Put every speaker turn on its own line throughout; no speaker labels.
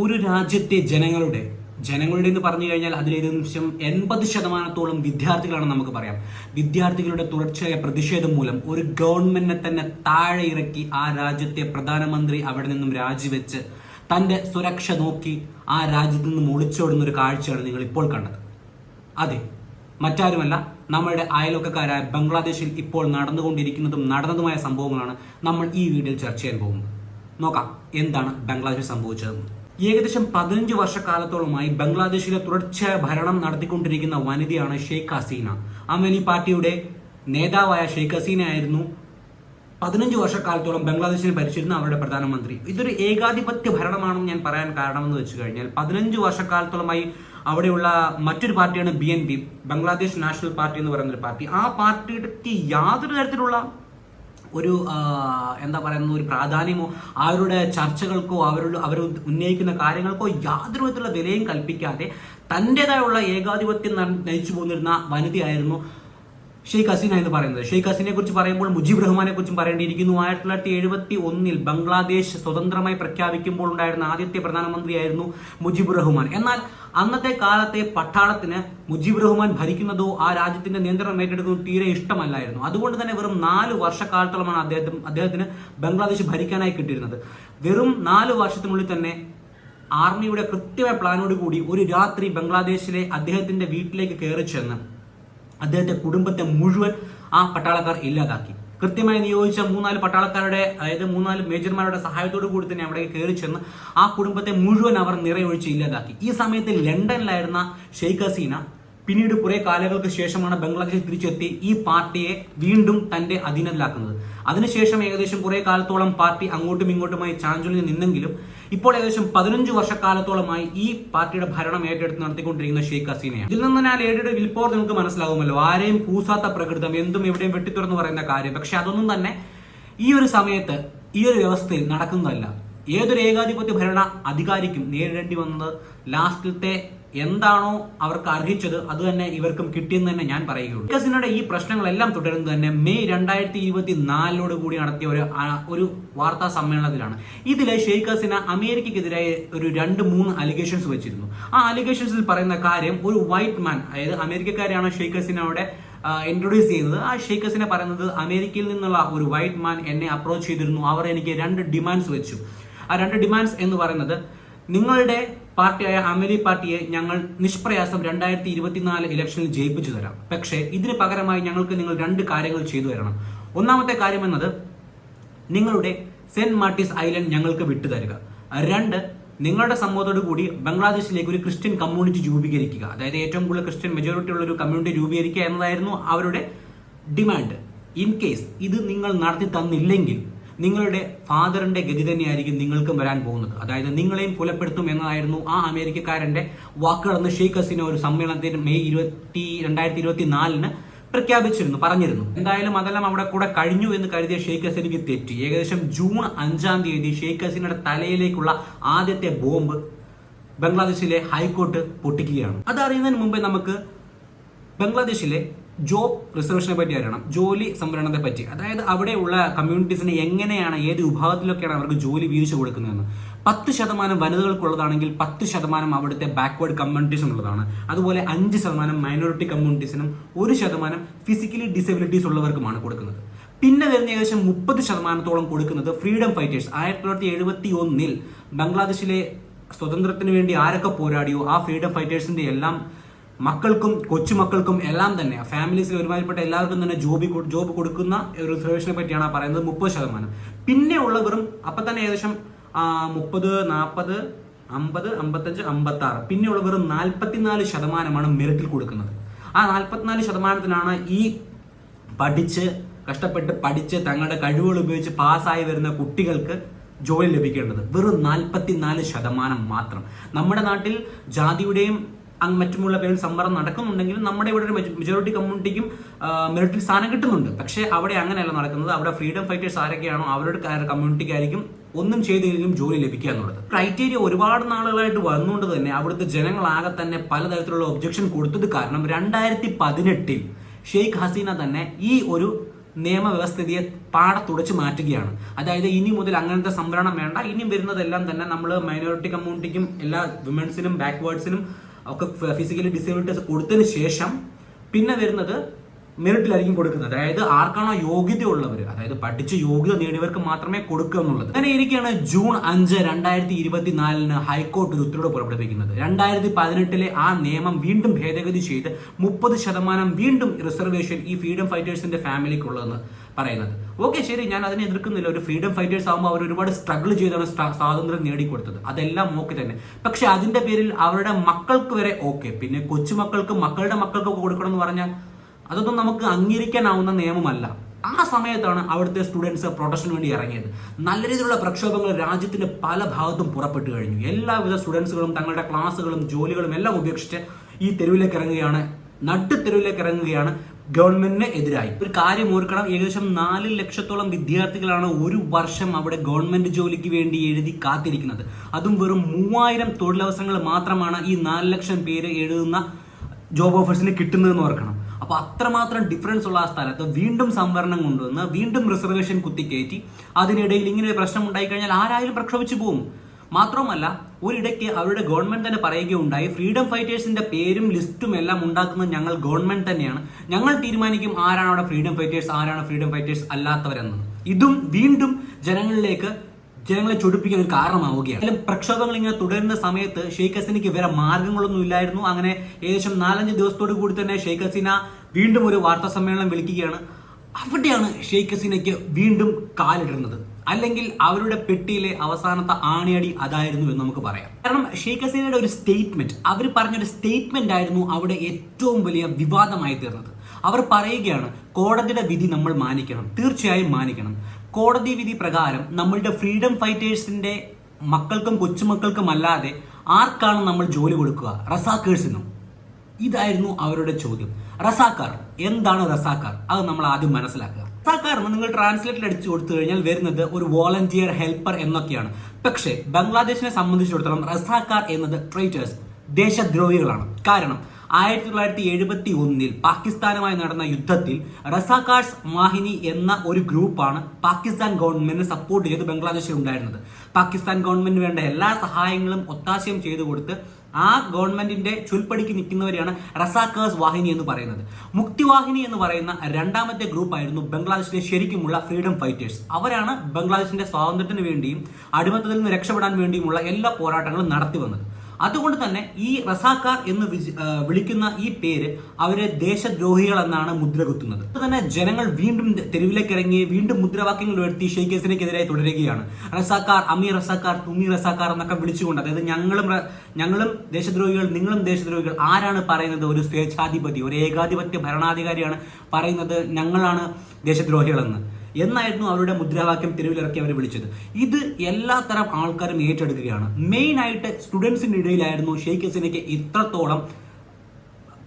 ഒരു രാജ്യത്തെ ജനങ്ങളുടെ ജനങ്ങളുടെ എന്ന് പറഞ്ഞു കഴിഞ്ഞാൽ അതിലേകദേശം എൺപത് ശതമാനത്തോളം വിദ്യാർത്ഥികളാണ് നമുക്ക് പറയാം. വിദ്യാർത്ഥികളുടെ തുടർച്ചയായ പ്രതിഷേധം മൂലം ഒരു ഗവൺമെന്റിനെ തന്നെ താഴെ ഇറക്കി ആ രാജ്യത്തെ പ്രധാനമന്ത്രി അവിടെ നിന്നും രാജിവെച്ച് തന്റെ സുരക്ഷ നോക്കി ആ രാജ്യത്ത് നിന്നും ഒളിച്ചോടുന്ന ഒരു കാഴ്ചയാണ് നിങ്ങൾ ഇപ്പോൾ കണ്ടത്. അതെ മറ്റാരുമല്ല നമ്മളുടെ അയൽവക്കക്കാരായ ബംഗ്ലാദേശിൽ ഇപ്പോൾ നടന്നുകൊണ്ടിരിക്കുന്നതും നടന്നതുമായ സംഭവങ്ങളാണ് നമ്മൾ ഈ വീഡിയോയിൽ ചർച്ച ചെയ്യാൻ പോകുന്നത്. നോക്കാം എന്താണ് ബംഗ്ലാദേശിൽ സംഭവിച്ചതെന്ന്. ഏകദേശം പതിനഞ്ച് വർഷക്കാലത്തോളമായി ബംഗ്ലാദേശിലെ തുടർച്ചയായ ഭരണം നടത്തിക്കൊണ്ടിരിക്കുന്ന വനിതയാണ് ഷെയ്ഖ് ഹസീന. അമേനി പാർട്ടിയുടെ നേതാവായ ഷെയ്ഖ് ഹസീന ആയിരുന്നു പതിനഞ്ച് വർഷക്കാലത്തോളം ബംഗ്ലാദേശിനെ ഭരിച്ചിരുന്ന അവരുടെ പ്രധാനമന്ത്രി. ഇതൊരു ഏകാധിപത്യ ഭരണമാണെന്ന് ഞാൻ പറയാൻ കാരണമെന്ന് വെച്ച് കഴിഞ്ഞാൽ പതിനഞ്ച് വർഷക്കാലത്തോളമായി അവിടെയുള്ള മറ്റൊരു പാർട്ടിയാണ് B N P Bangladesh national party എന്ന് പറയുന്ന ഒരു പാർട്ടി. ആ പാർട്ടിയുടെ യാതൊരു തരത്തിലുള്ള ഒരു എന്താ പറയുന്ന ഒരു പ്രാധാന്യമോ അവരുടെ ചർച്ചകൾക്കോ അവരുടെ അവർ ഉന്നയിക്കുന്ന കാര്യങ്ങൾക്കോ യാതൊരു വിധത്തിലുള്ള വിലയും കൽപ്പിക്കാതെ തന്റെതായുള്ള ഏകാധിപത്യം നയിച്ചു പോന്നിരുന്ന വനിതയായിരുന്നു ഷെയ്ഖ് ഹസീന എന്ന് പറയുന്നത്. ഷെയ്ഖ് ഹസീനെ കുറിച്ച് പറയുമ്പോൾ മുജീബ് റഹ്മാനെ കുറിച്ചും പറയേണ്ടിയിരിക്കുന്നു. ആയിരത്തി തൊള്ളായിരത്തി എഴുപത്തി ഒന്നിൽ ബംഗ്ലാദേശ് സ്വതന്ത്രമായി പ്രഖ്യാപിക്കുമ്പോൾ ഉണ്ടായിരുന്ന ആദ്യത്തെ പ്രധാനമന്ത്രിയായിരുന്നു മുജീബ് റഹ്മാൻ. എന്നാൽ അന്നത്തെ കാലത്തെ പട്ടാളത്തിന് മുജീബ് റഹ്മാൻ ഭരിക്കുന്നതോ ആ രാജ്യത്തിന്റെ നിയന്ത്രണം ഏറ്റെടുക്കുന്നതോ തീരെ ഇഷ്ടമല്ലായിരുന്നു. അതുകൊണ്ട് തന്നെ വെറും നാല് വർഷക്കാലത്തോളമാണ് അദ്ദേഹത്തിന് അദ്ദേഹത്തിന് ബംഗ്ലാദേശ് ഭരിക്കാനായി കിട്ടിയിരുന്നത്. വെറും നാല് വർഷത്തിനുള്ളിൽ തന്നെ ആർമിയുടെ കൃത്യമായ പ്ലാനോട് കൂടി ഒരു രാത്രി ബംഗ്ലാദേശിലെ അദ്ദേഹത്തിന്റെ വീട്ടിലേക്ക് കയറി ചെന്ന് അദ്ദേഹത്തെ കുടുംബത്തെ മുഴുവൻ ആ പട്ടാളക്കാർ ഇല്ലാതാക്കി. കൃത്യമായി നിയോഗിച്ച മൂന്നാൽ പട്ടാളക്കാരുടെ അതായത് മൂന്നാൽ മേജർമാരുടെ സഹായത്തോടു കൂടി തന്നെ അവിടെ കയറി ചെന്ന് ആ കുടുംബത്തെ മുഴുവൻ അവർ നിറയൊഴിച്ച് ഇല്ലാതാക്കി. ഈ സമയത്ത് ലണ്ടനിലായിരുന്ന ഷെയ്ഖ് ഹസീന പിന്നീട് കുറെ കാലങ്ങൾക്ക് ശേഷമാണ് ബംഗ്ലാദേശിൽ തിരിച്ചെത്തി ഈ പാർട്ടിയെ വീണ്ടും തന്റെ അധീനത്തിലാക്കുന്നത് അതിനുശേഷം ഏകദേശം കുറെ കാലത്തോളം പാർട്ടി അങ്ങോട്ടും ഇങ്ങോട്ടുമായി ചാഞ്ചലിൽ നിന്നെങ്കിലും ഇപ്പോൾ ഏകദേശം പതിനഞ്ച് വർഷക്കാലത്തോളമായി ഈ പാർട്ടിയുടെ ഭരണം ഏറ്റെടുത്ത് നടത്തിക്കൊണ്ടിരിക്കുന്ന ഷെയ്ഖ് ഹസീനയാണ്. ഇതിൽ നിന്ന് ഞാൻ ലേഡിയുടെ വിൽപ്പോർ നിങ്ങൾക്ക് മനസ്സിലാവുമല്ലോ. ആരെയും കൂസാത്ത പ്രകൃതം എന്തും എവിടെയും വെട്ടിത്തുറന്ന് പറയുന്ന കാര്യം. പക്ഷെ അതൊന്നും തന്നെ ഈ ഒരു സമയത്ത് ഈ ഒരു വ്യവസ്ഥയിൽ നടക്കുന്നതല്ല. ഏതൊരു ഏകാധിപത്യ ഭരണ അധികാരിക്കും നേരിടേണ്ടി വന്നത് ലാസ്റ്റിലത്തെ എന്താണോ അവർക്ക് അർഹിച്ചത് അത് തന്നെ ഇവർക്കും കിട്ടിയെന്ന് തന്നെ ഞാൻ പറയുകയുള്ളൂ. കസിനയുടെ ഈ പ്രശ്നങ്ങളെല്ലാം തുടരുന്നത് തന്നെ മെയ് രണ്ടായിരത്തി ഇരുപത്തി നാലിനോട് കൂടി നടത്തിയ ഒരു ഒരു വാർത്താ സമ്മേളനത്തിലാണ്. ഇതിൽ ഷെയ്ഖ് ഹസീന അമേരിക്കക്കെതിരായ ഒരു രണ്ട് മൂന്ന് അലിഗേഷൻസ് വെച്ചിരുന്നു. ആ അലിഗേഷൻസിൽ പറയുന്ന കാര്യം ഒരു വൈറ്റ് മാൻ അതായത് അമേരിക്കക്കാരെയാണ് ഷെയ്ഖ് ഹസീനയുടെ ഇൻട്രൊഡ്യൂസ് ചെയ്യുന്നത്. ആ ഷെയ്ഖ് ഹസീന പറയുന്നത് അമേരിക്കയിൽ നിന്നുള്ള ഒരു വൈറ്റ് മാൻ എന്നെ അപ്രോച്ച് ചെയ്തിരുന്നു. അവർ എനിക്ക് രണ്ട് ഡിമാൻഡ്സ് വെച്ചു. ആ രണ്ട് ഡിമാൻഡ്സ് എന്ന് പറയുന്നത് നിങ്ങളുടെ പാർട്ടിയായ അമേരി പാർട്ടിയെ ഞങ്ങൾ നിഷ്പ്രയാസം രണ്ടായിരത്തി ഇരുപത്തിനാല് ഇലക്ഷനിൽ ജയിപ്പിച്ചു തരാം. പക്ഷേ ഇതിന് പകരമായി ഞങ്ങൾക്ക് നിങ്ങൾ രണ്ട് കാര്യങ്ങൾ ചെയ്തു തരണം. ഒന്നാമത്തെ കാര്യം എന്നത് നിങ്ങളുടെ സെന്റ് മാർട്ടിസ് ഐലൻഡ് ഞങ്ങൾക്ക് വിട്ടുതരിക രണ്ട് നിങ്ങളുടെ സമ്മതത്തോടു കൂടി ബംഗ്ലാദേശിലേക്ക് ഒരു ക്രിസ്ത്യൻ കമ്മ്യൂണിറ്റി രൂപീകരിക്കുക. അതായത് ഏറ്റവും കൂടുതൽ ക്രിസ്ത്യൻ മെജോറിറ്റി ഉള്ള ഒരു കമ്മ്യൂണിറ്റി രൂപീകരിക്കുക എന്നതായിരുന്നു അവരുടെ ഡിമാൻഡ് ഇൻ കേസ് ഇത് നിങ്ങൾ നടത്തി തന്നില്ലെങ്കിൽ നിങ്ങളുടെ ഫാദറിന്റെ ഗതി തന്നെയായിരിക്കും നിങ്ങൾക്കും വരാൻ പോകുന്നത്. അതായത് നിങ്ങളെയും കൊലപ്പെടുത്തും എന്നതായിരുന്നു ആ അമേരിക്കക്കാരന്റെ വാക്കുകളെന്ന് ഷെയ്ഖ് ഹസീന ഒരു സമ്മേളനത്തിൽ മെയ് ഇരുപത്തി രണ്ടായിരത്തി ഇരുപത്തി നാലിന് പ്രഖ്യാപിച്ചിരുന്നു പറഞ്ഞിരുന്നു. എന്തായാലും അതെല്ലാം അവിടെ കൂടെ കഴിഞ്ഞു എന്ന് കരുതിയ ഷെയ്ഖ് ഹസീനയ്ക്ക് തെറ്റി. ഏകദേശം ജൂൺ അഞ്ചാം തീയതി ഷെയ്ഖ് ഹസീനയുടെ തലയിലേക്കുള്ള ആദ്യത്തെ ബോംബ് ബംഗ്ലാദേശിലെ ഹൈക്കോർട്ട് പൊട്ടിക്കുകയാണ്. അതറിയുന്നതിന് മുമ്പേ നമുക്ക് ബംഗ്ലാദേശിലെ ജോബ് റിസർവേഷനെ പറ്റി അറിയണം. ജോലി സംവരണത്തെ പറ്റി. അതായത് അവിടെയുള്ള കമ്മ്യൂണിറ്റീസിന് എങ്ങനെയാണ് ഏത് വിഭാഗത്തിലൊക്കെയാണ് അവർക്ക് ജോലി വീഴ്ച കൊടുക്കുന്നതെന്ന്. പത്ത് ശതമാനം വനിതകൾക്കുള്ളതാണെങ്കിൽ പത്ത് ശതമാനം അവിടുത്തെ ബാക്ക്വേർഡ് കമ്മ്യൂണിറ്റീസിനുള്ളതാണ് അതുപോലെ അഞ്ച് ശതമാനം മൈനോറിറ്റി കമ്മ്യൂണിറ്റീസിനും ഒരു ശതമാനം ഫിസിക്കലി ഡിസബിലിറ്റീസ് ഉള്ളവർക്കുമാണ് കൊടുക്കുന്നത്. പിന്നെ വരുന്ന ഏകദേശം മുപ്പത് ശതമാനത്തോളം കൊടുക്കുന്നത് ഫ്രീഡം ഫൈറ്റേഴ്സ് ആയിരത്തി തൊള്ളായിരത്തി എഴുപത്തി ഒന്നിൽ ബംഗ്ലാദേശിലെ സ്വതന്ത്രത്തിന് വേണ്ടി ആരൊക്കെ പോരാടിയോ ആ ഫ്രീഡം ഫൈറ്റേഴ്സിന്റെ എല്ലാം മക്കൾക്കും കൊച്ചുമക്കൾക്കും എല്ലാം തന്നെ ഫാമിലീസിൽ ഒരുമാതിരിപ്പെട്ട എല്ലാവർക്കും തന്നെ ജോബി ജോബ് കൊടുക്കുന്ന ഒരു റിസർവേഷനെ പറ്റിയാണ് പറയുന്നത് മുപ്പത് ശതമാനം. പിന്നെ ഉള്ള വെറും അപ്പം തന്നെ ഏകദേശം മുപ്പത് നാൽപ്പത് അമ്പത് അമ്പത്തഞ്ച് അമ്പത്തി ആറ് പിന്നെയുള്ള വെറും നാൽപ്പത്തിനാല് ശതമാനമാണ് മെറിറ്റിൽ കൊടുക്കുന്നത്. ആ നാൽപ്പത്തിനാല് ശതമാനത്തിനാണ് ഈ പഠിച്ച് കഷ്ടപ്പെട്ട് പഠിച്ച് തങ്ങളുടെ കഴിവുകൾ ഉപയോഗിച്ച് പാസ്സായി വരുന്ന കുട്ടികൾക്ക് ജോലി ലഭിക്കേണ്ടത്. വെറും നാൽപ്പത്തിനാല് ശതമാനം മാത്രം. നമ്മുടെ നാട്ടിൽ ജാതിയുടെയും അങ് മറ്റുമുള്ള പേരിൽ സംവരണം നടക്കുന്നുണ്ടെങ്കിലും നമ്മുടെ ഇവിടെ ഒരു മെജോറിറ്റി കമ്മ്യൂണിറ്റിക്കും മെറിറ്റിൽ സ്ഥാനം കിട്ടുന്നുണ്ട്. പക്ഷേ അവിടെ അങ്ങനെയല്ല നടക്കുന്നത്. അവിടെ ഫ്രീഡം ഫൈറ്റേഴ്സ് ആരൊക്കെയാണോ അവരുടെ കമ്മ്യൂണിറ്റിക്കായിരിക്കും ഒന്നും ചെയ്തില്ലെങ്കിലും ജോലി ലഭിക്കുക എന്നുള്ളത്. ക്രൈറ്റീരിയ ഒരുപാട് നാളുകളായിട്ട് വന്നുകൊണ്ട് തന്നെ അവിടുത്തെ ജനങ്ങളാകെ തന്നെ പലതരത്തിലുള്ള ഒബ്ജക്ഷൻ കൊടുത്തത് കാരണം രണ്ടായിരത്തി പതിനെട്ടിൽ ഷെയ്ഖ് ഹസീന തന്നെ ഈ ഒരു നിയമവ്യവസ്ഥിതിയെ പാടെ തുടച്ചു മാറ്റുകയാണ്. അതായത് ഇനി മുതൽ അങ്ങനത്തെ സംവരണം വേണ്ട. ഇനി വരുന്നതെല്ലാം തന്നെ നമ്മൾ മൈനോറിറ്റി കമ്മ്യൂണിറ്റിക്കും എല്ലാ വിമൻസിനും ബാക്ക്വേർഡ്സിനും ഒക്കെ ഫിസിക്കലി ഡിസബിലിറ്റീസ് കൊടുത്തതിന് ശേഷം പിന്നെ വരുന്നത് മെറിറ്റിലായിരിക്കും കൊടുക്കുന്നത്. അതായത് ആർക്കാണോ യോഗ്യത ഉള്ളവർ അതായത് പഠിച്ച് യോഗ്യത നേടിയവർക്ക് മാത്രമേ കൊടുക്കുക എന്നുള്ളത്. അങ്ങനെ ഇരിക്കുകയാണ് ജൂൺ അഞ്ച് രണ്ടായിരത്തി ഇരുപത്തിനാലിന് ഹൈക്കോടതി ഉത്തരവ് പുറപ്പെടുവിക്കുന്നത്. രണ്ടായിരത്തി പതിനെട്ടിലെ ആ നിയമം വീണ്ടും ഭേദഗതി ചെയ്ത് മുപ്പത് ശതമാനം വീണ്ടും റിസർവേഷൻ ഈ ഫ്രീഡം ഫൈറ്റേഴ്സിന്റെ ഫാമിലിക്കുള്ളതെന്ന് പറയുന്നത്. ഓക്കെ ശരി ഞാൻ അതിനെ എതിർക്കുന്നില്ല. ഒരു ഫ്രീഡം ഫൈറ്റേഴ്സ് ആകുമ്പോൾ അവർ ഒരുപാട് സ്ട്രഗിൾ ചെയ്താണ് സ്വാതന്ത്ര്യം നേടിക്കൊടുത്തത്. അതെല്ലാം ഓക്കെ തന്നെ. പക്ഷെ അതിന്റെ പേരിൽ അവരുടെ മക്കൾക്ക് വരെ ഓക്കെ. പിന്നെ കൊച്ചുമക്കൾക്ക് മക്കളുടെ മക്കൾക്ക് കൊടുക്കണം എന്ന് പറഞ്ഞാൽ അതൊന്നും നമുക്ക് അംഗീകരിക്കാനാവുന്ന നിയമമല്ല. ആ സമയത്താണ് അവിടുത്തെ സ്റ്റുഡൻസ് പ്രൊട്ടക്ഷന് വേണ്ടി ഇറങ്ങിയത്. നല്ല രീതിയിലുള്ള പ്രക്ഷോഭങ്ങൾ രാജ്യത്തിന്റെ പല ഭാഗത്തും പുറപ്പെട്ടു കഴിഞ്ഞു. എല്ലാവിധ സ്റ്റുഡൻസുകളും തങ്ങളുടെ ക്ലാസ്സുകളും ജോലികളും എല്ലാം ഉപേക്ഷിച്ച് ഈ തെരുവിലേക്ക് ഇറങ്ങുകയാണ്. നട്ടു തെരുവിലേക്ക് ഇറങ്ങുകയാണ്. ഗവൺമെന്റിന് എതിരായി. ഒരു കാര്യം ഓർക്കണം ഏകദേശം നാല് ലക്ഷത്തോളം വിദ്യാർത്ഥികളാണ് ഒരു വർഷം അവിടെ ഗവൺമെന്റ് ജോലിക്ക് വേണ്ടി എഴുതി കാത്തിരിക്കുന്നത്. അതും വെറും മൂവായിരം തൊഴിലവസരങ്ങൾ മാത്രമാണ് ഈ നാല് ലക്ഷം പേര് എഴുതുന്ന ജോബ് ഓഫേഴ്സിന് കിട്ടുന്നതെന്ന് ഓർക്കണം. അപ്പൊ അത്രമാത്രം ഡിഫറൻസ് ഉള്ള ആ സ്ഥലത്ത് വീണ്ടും സംവരണം കൊണ്ടുവന്ന് വീണ്ടും റിസർവേഷൻ കുത്തിക്കയറ്റി. അതിനിടയിൽ ഇങ്ങനെ ഒരു പ്രശ്നം ഉണ്ടായിക്കഴിഞ്ഞാൽ ആരായാലും പ്രക്ഷോഭിച്ചു പോകും. മാത്രമല്ല ഒരിടയ്ക്ക് അവരുടെ ഗവൺമെന്റ് തന്നെ പറയുകയുണ്ടായി ഫ്രീഡം ഫൈറ്റേഴ്സിന്റെ പേരും ലിസ്റ്റും എല്ലാം ഉണ്ടാക്കുന്നത് ഞങ്ങൾ ഗവൺമെന്റ് തന്നെയാണ്. ഞങ്ങൾ തീരുമാനിക്കും ആരാണ് അവിടെ ഫ്രീഡം ഫൈറ്റേഴ്സ് ആരാണ് ഫ്രീഡം ഫൈറ്റേഴ്സ് അല്ലാത്തവരെന്ന്. ഇതും വീണ്ടും ജനങ്ങളിലേക്ക് ജനങ്ങളെ ചൊടിപ്പിക്കാൻ ഒരു കാരണമാവുകയാണ്. അല്ലെങ്കിൽ പ്രക്ഷോഭങ്ങൾ ഇങ്ങനെ തുടരുന്ന സമയത്ത് ഷെയ്ഖ് ഹസീനയ്ക്ക് വേറെ മാർഗങ്ങളൊന്നും ഇല്ലായിരുന്നു. അങ്ങനെ ഏകദേശം നാലഞ്ച് ദിവസത്തോടു കൂടി തന്നെ ഷെയ്ഖ് ഹസീന വീണ്ടും ഒരു വാർത്താ സമ്മേളനം വിളിക്കുകയാണ്. അവിടെയാണ് ഷെയ്ഖ് ഹസീനയ്ക്ക് വീണ്ടും കാലിടുന്നത്. അല്ലെങ്കിൽ അവരുടെ പെട്ടിയിലെ അവസാനത്തെ ആണിയടി അതായിരുന്നു എന്ന് നമുക്ക് പറയാം. കാരണം ഷെയ്ഖ് ഹസീനയുടെ ഒരു സ്റ്റേറ്റ്മെന്റ് അവർ പറഞ്ഞൊരു സ്റ്റേറ്റ്മെന്റ് ആയിരുന്നു അവിടെ ഏറ്റവും വലിയ വിവാദമായി തീർന്നത്. അവർ പറയുകയാണ് കോടതിയുടെ വിധി നമ്മൾ മാനിക്കണം തീർച്ചയായും മാനിക്കണം. കോടതി വിധി പ്രകാരം നമ്മളുടെ ഫ്രീഡം ഫൈറ്റേഴ്സിന്റെ മക്കൾക്കും കൊച്ചുമക്കൾക്കും അല്ലാതെ ആർക്കാണ് നമ്മൾ ജോലി കൊടുക്കുക? റസാക്കേഴ്സിനും. ഇതായിരുന്നു അവരുടെ ചോദ്യം. റസാക്കാർ എന്താണ് റസാക്കാർ? അത് നമ്മൾ ആദ്യം മനസ്സിലാക്കുക. എന്ന് നിങ്ങൾ ട്രാൻസ്ലേറ്റിൽ അടിച്ചു കൊടുത്തു കഴിഞ്ഞാൽ വരുന്നത് ഒരു വോളണ്ടിയർ ഹെൽപ്പർ എന്നൊക്കെയാണ്. പക്ഷേ ബംഗ്ലാദേശിനെ സംബന്ധിച്ചിടത്തോളം റസാക്കാർ എന്നത് ട്രൈറ്റേഴ്സ് ദേശദ്രോഹികളാണ്. കാരണം ആയിരത്തി തൊള്ളായിരത്തി എഴുപത്തി ഒന്നിൽ പാകിസ്ഥാനുമായി നടന്ന യുദ്ധത്തിൽ റസാക്കാർസ് മാഹിനി എന്ന ഒരു ഗ്രൂപ്പാണ് പാകിസ്ഥാൻ ഗവൺമെന്റിനെ സപ്പോർട്ട് ചെയ്ത് ബംഗ്ലാദേശിൽ ഉണ്ടായിരുന്നത്. പാകിസ്ഥാൻ ഗവൺമെന്റിന് വേണ്ട എല്ലാ സഹായങ്ങളും ഒത്താശയും ചെയ്തു കൊടുത്ത് ആ ഗവൺമെന്റിന്റെ ചുൽപ്പടിക്ക് നിൽക്കുന്നവരെയാണ് റസാക്കേഴ്സ് വാഹിനി എന്ന് പറയുന്നത്. മുക്തിവാഹിനി എന്ന് പറയുന്ന രണ്ടാമത്തെ ഗ്രൂപ്പ് ആയിരുന്നു ബംഗ്ലാദേശിലെ ശരിക്കുമുള്ള ഫ്രീഡം ഫൈറ്റേഴ്സ്. അവരാണ് ബംഗ്ലാദേശിന്റെ സ്വാതന്ത്ര്യത്തിന് വേണ്ടിയും അടിമത്തത്തിൽ നിന്ന് രക്ഷപ്പെടാൻ വേണ്ടിയുമുള്ള എല്ലാ പോരാട്ടങ്ങളും നടത്തി വന്നത്. അതുകൊണ്ട് തന്നെ ഈ റസാക്കാർ എന്ന് വിളിക്കുന്ന ഈ പേര് അവരെ ദേശദ്രോഹികൾ എന്നാണ് മുദ്ര കുത്തുന്നത്. അതുകൊണ്ട് തന്നെ ജനങ്ങൾ വീണ്ടും തെരുവിലേക്ക് ഇറങ്ങി വീണ്ടും മുദ്രാവാക്യങ്ങൾ ഉയർത്തി ഷെയ്ഖ് ഹസീനയ്ക്കെതിരെ തുടരുകയാണ്. റസാക്കാർ അമീർ റസാക്കാർ തുമി റസാക്കാർ എന്നൊക്കെ വിളിച്ചുകൊണ്ട് അതായത് ഞങ്ങളും ഞങ്ങളും ദേശദ്രോഹികൾ നിങ്ങളും ദേശദ്രോഹികൾ ആരാണ് പറയുന്നത്? ഒരു സ്വേച്ഛാധിപതി ഒരു ഏകാധിപത്യ ഭരണാധികാരിയാണ് പറയുന്നത് ഞങ്ങളാണ് ദേശദ്രോഹികളെന്ന്. എന്നായിരുന്നു അവരുടെ മുദ്രാവാക്യം തെരുവിലിറക്കി അവർ വിളിച്ചത്. ഇത് എല്ലാത്തരം തരം ആൾക്കാരും ഏറ്റെടുക്കുകയാണ്. മെയിൻ ആയിട്ട് സ്റ്റുഡൻസിന്റെ ഇടയിലായിരുന്നു ഷെയ്ഖ് ഹസീനയ്ക്ക് ഇത്രത്തോളം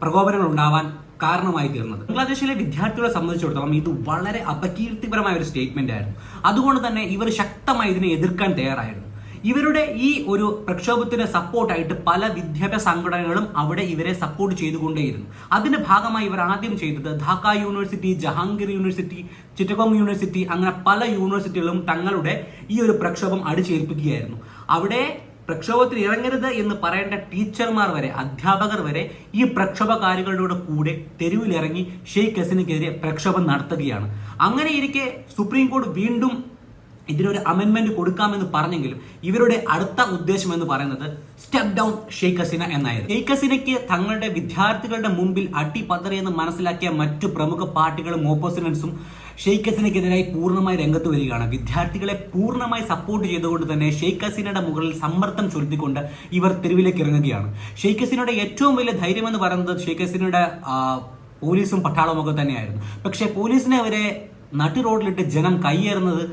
പ്രകോപനങ്ങൾ ഉണ്ടാവാൻ കാരണമായി തീർന്നത്. ബംഗ്ലാദേശിലെ വിദ്യാർത്ഥികളെ സംബന്ധിച്ചിടത്തോളം ഇത് വളരെ അപകീർത്തിപരമായ ഒരു സ്റ്റേറ്റ്മെന്റ് ആയിരുന്നു. അതുകൊണ്ട് തന്നെ ഇവർ ശക്തമായി ഇതിനെ എതിർക്കാൻ തയ്യാറായിരുന്നു. ഇവരുടെ ഈ ഒരു പ്രക്ഷോഭത്തിന് സപ്പോർട്ടായിട്ട് പല വിദ്യാഭ്യാസ സംഘടനകളും അവിടെ ഇവരെ സപ്പോർട്ട് ചെയ്തുകൊണ്ടേയിരുന്നു. അതിന്റെ ഭാഗമായി ഇവർ ആദ്യം ചെയ്തത് Dhaka university Jahangir university Chittagong university അങ്ങനെ പല യൂണിവേഴ്സിറ്റികളും തങ്ങളുടെ ഈ ഒരു പ്രക്ഷോഭം അടിച്ചേൽപ്പിക്കുകയായിരുന്നു. അവിടെ പ്രക്ഷോഭത്തിൽ ഇറങ്ങരുത് എന്ന് പറയേണ്ട ടീച്ചർമാർ വരെ അധ്യാപകർ വരെ ഈ പ്രക്ഷോഭകാരികളുടെ കൂടെ തെരുവിലിറങ്ങി ഷെയ്ഖ് ഹസീനക്കെതിരെ പ്രക്ഷോഭം നടത്തുകയാണ്. അങ്ങനെ ഇരിക്കെ സുപ്രീം കോടതി വീണ്ടും ഇതിനൊരു അമെൻമെന്റ് കൊടുക്കാമെന്ന് പറഞ്ഞെങ്കിലും ഇവരുടെ അടുത്ത ഉദ്ദേശം എന്ന് പറയുന്നത് സ്റ്റെപ്പ് ഡൗൺ ഷെയ്ഖ് ഹസീന എന്നായിരുന്നു. ഷെയ്ഖ് ഹസീനയ്ക്ക് തങ്ങളുടെ വിദ്യാർത്ഥികളുടെ മുമ്പിൽ അട്ടിപ്പതറിയെന്ന് മനസ്സിലാക്കിയ മറ്റു പ്രമുഖ പാർട്ടികളും ഓപ്പോസിനൻസും ഷെയ്ഖ് ഹസീനയ്ക്കെതിരായി പൂർണമായി രംഗത്ത് വരികയാണ്. വിദ്യാർത്ഥികളെ പൂർണമായി സപ്പോർട്ട് ചെയ്തുകൊണ്ട് തന്നെ ഷെയ്ഖ് ഹസീനയുടെ മുകളിൽ സമ്മർദ്ദം ചൊലുത്തിക്കൊണ്ട് ഇവർ തെരുവിലേക്ക് ഇറങ്ങുകയാണ്. ഷെയ്ഖ് ഹസീനയുടെ ഏറ്റവും വലിയ ധൈര്യം എന്ന് പറയുന്നത് ഷെയ്ഖ് ഹസീനയുടെ പോലീസും പട്ടാളവും ഒക്കെ തന്നെയായിരുന്നു. പക്ഷേ പോലീസിനെ അവരെ നട്ടു റോഡിലിട്ട് ജനം കയ്യേറുന്നത്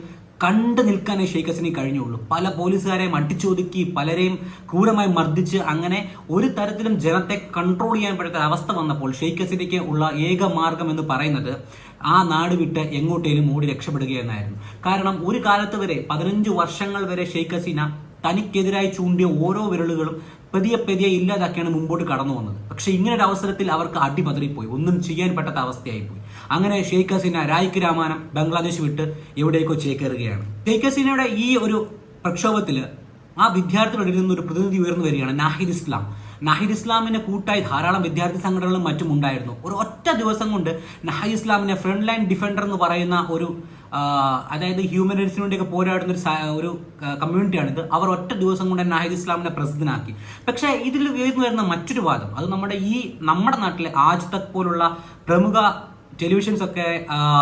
കണ്ടു നിൽക്കാനേ ഷെയ്ഖ് ഹസീനയ്ക്ക് കഴിഞ്ഞുള്ളൂ. പല പോലീസുകാരെയും അടിച്ചൊതുക്കി പലരെയും ക്രൂരമായി മർദ്ദിച്ച് അങ്ങനെ ഒരു തരത്തിലും ജനത്തെ കൺട്രോൾ ചെയ്യാൻ പറ്റാത്ത അവസ്ഥ വന്നപ്പോൾ ഷെയ്ഖ് ഹസീനയ്ക്ക് ഉള്ള ഏക മാർഗം എന്ന് പറയുന്നത് ആ നാട് വിട്ട് എങ്ങോട്ടേലും ഓടി രക്ഷപ്പെടുക എന്നായിരുന്നു. കാരണം ഒരു കാലത്ത് വരെ പതിനഞ്ച് വർഷങ്ങൾ വരെ ഷെയ്ഖ് ഹസീന തനിക്കെതിരായി ചൂണ്ടിയ ഓരോ വിരലുകളും പതിയെ പതിയെ ഇല്ലാതാക്കിയാണ് മുമ്പോട്ട് കടന്നു വന്നത് പക്ഷെ ഇങ്ങനൊരു അവസരത്തിൽ അവർക്ക് അടിപതറിപ്പോയി. ഒന്നും ചെയ്യാൻ പറ്റാത്ത അവസ്ഥയായിപ്പോയി. അങ്ങനെ ഷെയ്ഖ് ഹസീന രായ്ക്ക് രാമാനം ബംഗ്ലാദേശ് വിട്ട് എവിടേക്കോ ചേക്കേറുകയാണ്. ഷെയ്ഖ് ഹസീനയുടെ ഈ ഒരു പ്രക്ഷോഭത്തിൽ ആ വിദ്യാർത്ഥികളിൽ നിന്ന് ഒരു പ്രതിനിധി ഉയർന്നു വരികയാണ് നാഹിദ് ഇസ്ലാം. നാഹിദ് ഇസ്ലാമിനെ കൂട്ടായി ധാരാളം വിദ്യാർത്ഥി സംഘടനകളും മറ്റും ഉണ്ടായിരുന്നു. ഒരു ഒറ്റ ദിവസം കൊണ്ട് നാഹിദ് ഇസ്ലാമിനെ ഫ്രണ്ട് ലൈൻ ഡിഫൻഡർ എന്ന് പറയുന്ന ഒരു അതായത് ഹ്യൂമൻ റൈറ്റ്സിന് വേണ്ടിയൊക്കെ പോരാടുന്ന ഒരു ഒരു കമ്മ്യൂണിറ്റിയാണിത് അവർ ഒറ്റ ദിവസം കൊണ്ട് നാഹിദ് ഇസ്ലാമിനെ പ്രസിദ്ധനാക്കി. പക്ഷേ ഇതിൽ ഉയർന്നു വരുന്ന മറ്റൊരു വാദം അത് നമ്മുടെ ഈ നമ്മുടെ നാട്ടിലെ ആജ് തക് പോലുള്ള പ്രമുഖ ടെലിവിഷൻസ് ഒക്കെ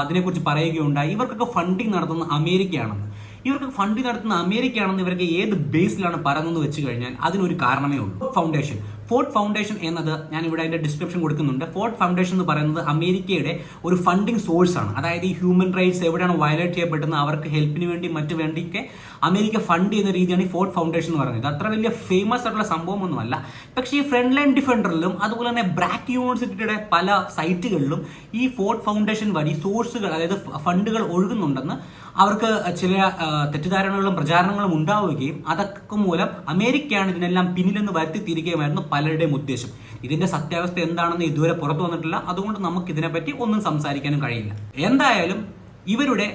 അതിനെക്കുറിച്ച് പറയുകയുണ്ടായി. ഇവർക്കൊക്കെ ഫണ്ടിങ് നടത്തുന്ന അമേരിക്കയാണെന്ന്. ഇവർക്ക് ഫണ്ട് നടത്തുന്ന അമേരിക്കയാണെന്ന് ഇവർക്ക് ഏത് ബേസിലാണ് പറയുന്നത് വെച്ച് കഴിഞ്ഞാൽ അതിനൊരു കാരണമേ ഉള്ളൂ. ഫൗണ്ടേഷൻ ഫോർട്ട് ഫൗണ്ടേഷൻ എന്നത് ഞാൻ ഇവിടെ അതിന്റെ ഡിസ്ക്രിപ്ഷൻ കൊടുക്കുന്നുണ്ട്. ഫോർട്ട് ഫൗണ്ടേഷൻ എന്ന് പറയുന്നത് അമേരിക്കയുടെ ഒരു ഫണ്ടിങ് ആണ്. അതായത് ഈ ഹ്യൂമൻ റൈറ്റ്സ് എവിടെയാണ് വയലേറ്റ് ചെയ്യപ്പെടുന്നത് അവർക്ക് ഹെൽപ്പിന് വേണ്ടി മറ്റു വേണ്ടിയൊക്കെ അമേരിക്ക ഫണ്ട് ചെയ്യുന്ന രീതിയാണ് ഈ ഫോർട്ട് ഫൗണ്ടേഷൻ എന്ന് പറയുന്നത്. അത്ര വലിയ ഫേമസ് ആയിട്ടുള്ള സംഭവമൊന്നുമല്ല. പക്ഷേ ഈ ഫ്രണ്ട് ലൈൻ ഡിഫൻഡറിലും അതുപോലെ തന്നെ ബ്രാക്ക് യൂണിവേഴ്സിറ്റിയുടെ പല സൈറ്റുകളിലും ഈ ഫോർട്ട് ഫൗണ്ടേഷൻ വഴി സോഴ്സുകൾ അതായത് ഫണ്ടുകൾ ഒഴുകുന്നുണ്ടെന്ന് അവർക്ക് ചില തെറ്റിദ്ധാരണകളും പ്രചാരണങ്ങളും ഉണ്ടാവുകയും അതൊക്കെ മൂലം അമേരിക്കയാണ് ഇതിനെല്ലാം പിന്നിലെന്ന് വരുത്തി തീരുകയുമായിരുന്നു പലരുടെയും ഉദ്ദേശം. ഇതിന്റെ സത്യാവസ്ഥ എന്താണെന്ന് ഇതുവരെ പുറത്തു വന്നിട്ടില്ല. അതുകൊണ്ട് നമുക്ക് ഇതിനെപ്പറ്റി ഒന്നും സംസാരിക്കാനും കഴിയില്ല. എന്തായാലും ഇവരുടെ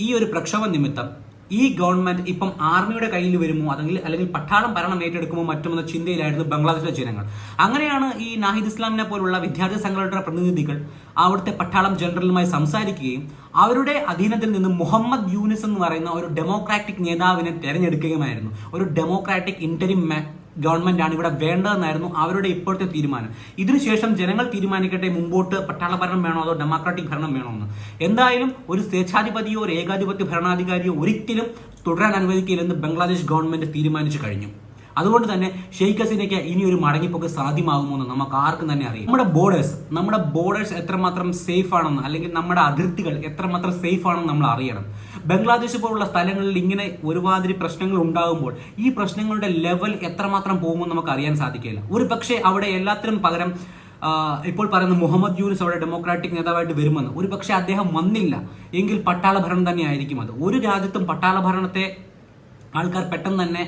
ഈ ഒരു പ്രക്ഷോഭ നിമിത്തം ഈ ഗവൺമെന്റ് ഇപ്പം ആർമിയുടെ കയ്യിൽ വരുമോ? അല്ലെങ്കിൽ അല്ലെങ്കിൽ പട്ടാളം ഭരണം ഏറ്റെടുക്കുമോ? മറ്റുമെന്ന ചിന്തയിലായിരുന്നു ബംഗ്ലാദേശിലെ ജനങ്ങൾ. അങ്ങനെയാണ് ഈ നാഹിദ് ഇസ്ലാമിനെ പോലുള്ള വിദ്യാർത്ഥി സംഘടനയുടെ പ്രതിനിധികൾ അവിടുത്തെ പട്ടാളം ജനറലുമായി സംസാരിക്കുകയും അവരുടെ അധീനത്തിൽ നിന്ന് മുഹമ്മദ് യൂനിസ് എന്ന് പറയുന്ന ഒരു ഡെമോക്രാറ്റിക് നേതാവിനെ തെരഞ്ഞെടുക്കുകയുമായിരുന്നു. ഒരു ഡെമോക്രാറ്റിക് ഇന്റരിം ഗവൺമെന്റ് ആണ് ഇവിടെ വേണ്ടതെന്നായിരുന്നു അവരുടെ ഇപ്പോഴത്തെ തീരുമാനം. ഇതിനുശേഷം ജനങ്ങൾ തീരുമാനിക്കട്ടെ മുമ്പോട്ട് പട്ടാള ഭരണം വേണോ അതോ ഡെമോക്രാറ്റിക് ഭരണം വേണോ എന്ന്. എന്തായാലും ഒരു സ്വേച്ഛാധിപതിയോ ഒരു ഏകാധിപത്യ ഭരണാധികാരിയോ ഒരിക്കലും തുടരാൻ അനുവദിക്കില്ലെന്ന് ബംഗ്ലാദേശ് ഗവൺമെന്റ് തീരുമാനിച്ചു കഴിഞ്ഞു. അതുകൊണ്ട് തന്നെ ഷെയ്ഖ് ഹസീനയ്ക്ക് ഇനി ഒരു മടങ്ങിപ്പോക്ക് സാധ്യമാകുമോ എന്ന് നമുക്ക് ആർക്കും തന്നെ അറിയാം നമ്മുടെ ബോർഡേഴ്സ് നമ്മുടെ ബോർഡേഴ്സ് എത്രമാത്രം സേഫ് ആണെന്ന് അല്ലെങ്കിൽ നമ്മുടെ അതിർത്തികൾ എത്രമാത്രം സേഫ് ആണെന്ന് നമ്മൾ അറിയണം. ബംഗ്ലാദേശ് പോലുള്ള സ്ഥലങ്ങളിൽ ഇങ്ങനെ ഒരുമാതിരി പ്രശ്നങ്ങൾ ഉണ്ടാകുമ്പോൾ ഈ പ്രശ്നങ്ങളുടെ ലെവൽ എത്രമാത്രം പോകുമെന്ന് നമുക്ക് അറിയാൻ സാധിക്കില്ല. ഒരു പക്ഷേ അവിടെ എല്ലാത്തിനും പകരം ഇപ്പോൾ പറയുന്ന മുഹമ്മദ് യൂനിസ് അവിടെ ഡെമോക്രാറ്റിക് നേതാവായിട്ട് വരുമെന്ന്. ഒരു പക്ഷേ അദ്ദേഹം വന്നില്ല. എങ്കിൽ പട്ടാള ഭരണം തന്നെ ആയിരിക്കും അത്. ഒരു രാജ്യത്തും പട്ടാള ഭരണത്തെ ആൾക്കാർ പെട്ടെന്ന് തന്നെ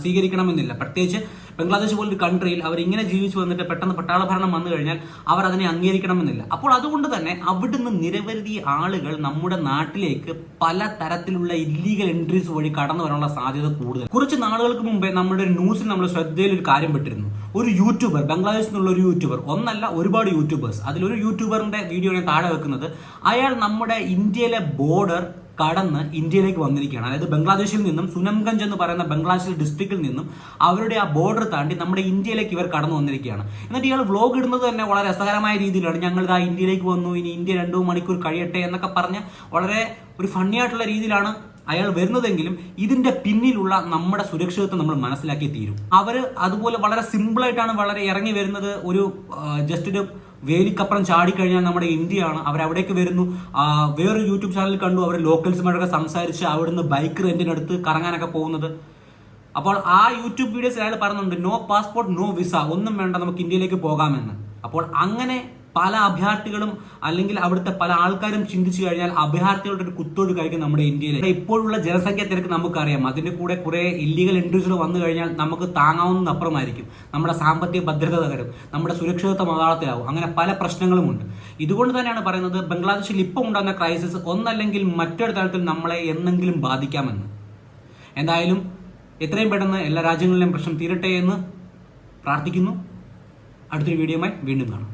സ്വീകരിക്കണമെന്നില്ല. പ്രത്യേകിച്ച് ബംഗ്ലാദേശ് പോലൊരു കൺട്രിയിൽ അവർ ഇങ്ങനെ ജീവിച്ചു വന്നിട്ട് പെട്ടെന്ന് പട്ടാള ഭരണം വന്നു കഴിഞ്ഞാൽ അവർ അതിനെ അംഗീകരിക്കണമെന്നില്ല. അപ്പോൾ അതുകൊണ്ട് തന്നെ അവിടുന്ന് നിരവധി ആളുകൾ നമ്മുടെ നാട്ടിലേക്ക് പല തരത്തിലുള്ള ഇല്ലീഗൽ എൻട്രീസ് വഴി കടന്നു വരാനുള്ള സാധ്യത കൂടുതൽ. കുറച്ച് നാളുകൾക്ക് മുമ്പേ നമ്മുടെ ന്യൂസിൽ നമ്മൾ ശ്രദ്ധയിൽ ഒരു കാര്യം പെട്ടിരുന്നു. ഒരു യൂട്യൂബർ ബംഗ്ലാദേശിൽ നിന്നുള്ള ഒരു യൂട്യൂബർ ഒന്നല്ല ഒരുപാട് യൂട്യൂബേഴ്സ് അതിലൊരു യൂട്യൂബറിന്റെ വീഡിയോ ഞാൻ താഴെ വെക്കുന്നത് അയാൾ നമ്മുടെ ഇന്ത്യയിലെ ബോർഡർ കടന്ന് ഇന്ത്യയിലേക്ക് വന്നിരിക്കുകയാണ്. അതായത് ബംഗ്ലാദേശിൽ നിന്നും സുനംഗഞ്ച് എന്ന് പറയുന്ന ബംഗ്ലാദേശിൽ ഡിസ്ട്രിക്റ്റിൽ നിന്നും അവരുടെ ആ ബോർഡർ താണ്ടി നമ്മുടെ ഇന്ത്യയിലേക്ക് ഇവർ കടന്നു വന്നിരിക്കുകയാണ്. എന്നിട്ട് ഇയാൾ വ്ലോഗ് ഇടുന്നത് തന്നെ വളരെ രസകരമായ രീതിയിലാണ്. ഞങ്ങൾ ഇതാ ഇന്ത്യയിലേക്ക് വന്നു. ഇനി ഇന്ത്യ രണ്ടു മണിക്കൂർ കഴിയട്ടെ എന്നൊക്കെ പറഞ്ഞ് വളരെ ഒരു ഫണ്ണി ആയിട്ടുള്ള രീതിയിലാണ് അയാൾ വരുന്നതെങ്കിലും ഇതിന്റെ പിന്നിലുള്ള നമ്മുടെ സുരക്ഷിതത്വം നമ്മൾ മനസ്സിലാക്കി തീരും. അവർ അതുപോലെ വളരെ സിമ്പിളായിട്ടാണ് വളരെ ഇറങ്ങി വരുന്നത്. ഒരു ജസ്റ്റ് ഒരു വേലിക്കപ്പുറം ചാടിക്കഴിഞ്ഞാൽ നമ്മുടെ ഇന്ത്യയാണ്. അവർ അവിടേക്ക് വരുന്നു വേറൊരു യൂട്യൂബ് ചാനൽ കണ്ടു. അവർ ലോക്കൽസുമായിട്ടൊക്കെ സംസാരിച്ച് അവിടുന്ന് ബൈക്ക് റെന്റിനടുത്ത് കറങ്ങാനൊക്കെ പോകുന്നത്. അപ്പോൾ ആ യൂട്യൂബ് വീഡിയോസ് അയാൾ പറയുന്നുണ്ട് നോ പാസ്പോർട്ട് നോ വിസ ഒന്നും വേണ്ട നമുക്ക് ഇന്ത്യയിലേക്ക് പോകാമെന്ന്. അപ്പോൾ അങ്ങനെ പല അഭയാർത്ഥികളും അല്ലെങ്കിൽ അവിടുത്തെ പല ആൾക്കാരും ചിന്തിച്ചു കഴിഞ്ഞാൽ അഭയാർത്ഥികളുടെ ഒരു കുത്തൊഴുക്കായിരിക്കും നമ്മുടെ ഇന്ത്യയിൽ ഇപ്പോഴുള്ള ജനസംഖ്യ തിരക്ക് നമുക്കറിയാം. അതിന്റെ കൂടെ കുറെ ഇല്ലീഗൽ എൻട്രീസുകൾ വന്നു കഴിഞ്ഞാൽ നമുക്ക് താങ്ങാവുന്ന അപ്പുറമായിരിക്കും നമ്മുടെ സാമ്പത്തിക ഭദ്രത തകരും. നമ്മുടെ സുരക്ഷിതത്വം അകാലത്തിലാവും അങ്ങനെ പല പ്രശ്നങ്ങളുമുണ്ട്. ഇതുകൊണ്ട് തന്നെയാണ് പറയുന്നത് ബംഗ്ലാദേശിൽ ഇപ്പോൾ ഉണ്ടാകുന്ന ക്രൈസിസ് ഒന്നല്ലെങ്കിൽ മറ്റൊരു തരത്തിൽ നമ്മളെ എന്നെങ്കിലും ബാധിക്കാമെന്ന്. എന്തായാലും എത്രയും പെട്ടെന്ന് എല്ലാ രാജ്യങ്ങളിലെയും പ്രശ്നം തീരട്ടെ എന്ന് പ്രാർത്ഥിക്കുന്നു. അടുത്തൊരു വീഡിയോയുമായി വീണ്ടും കാണാം.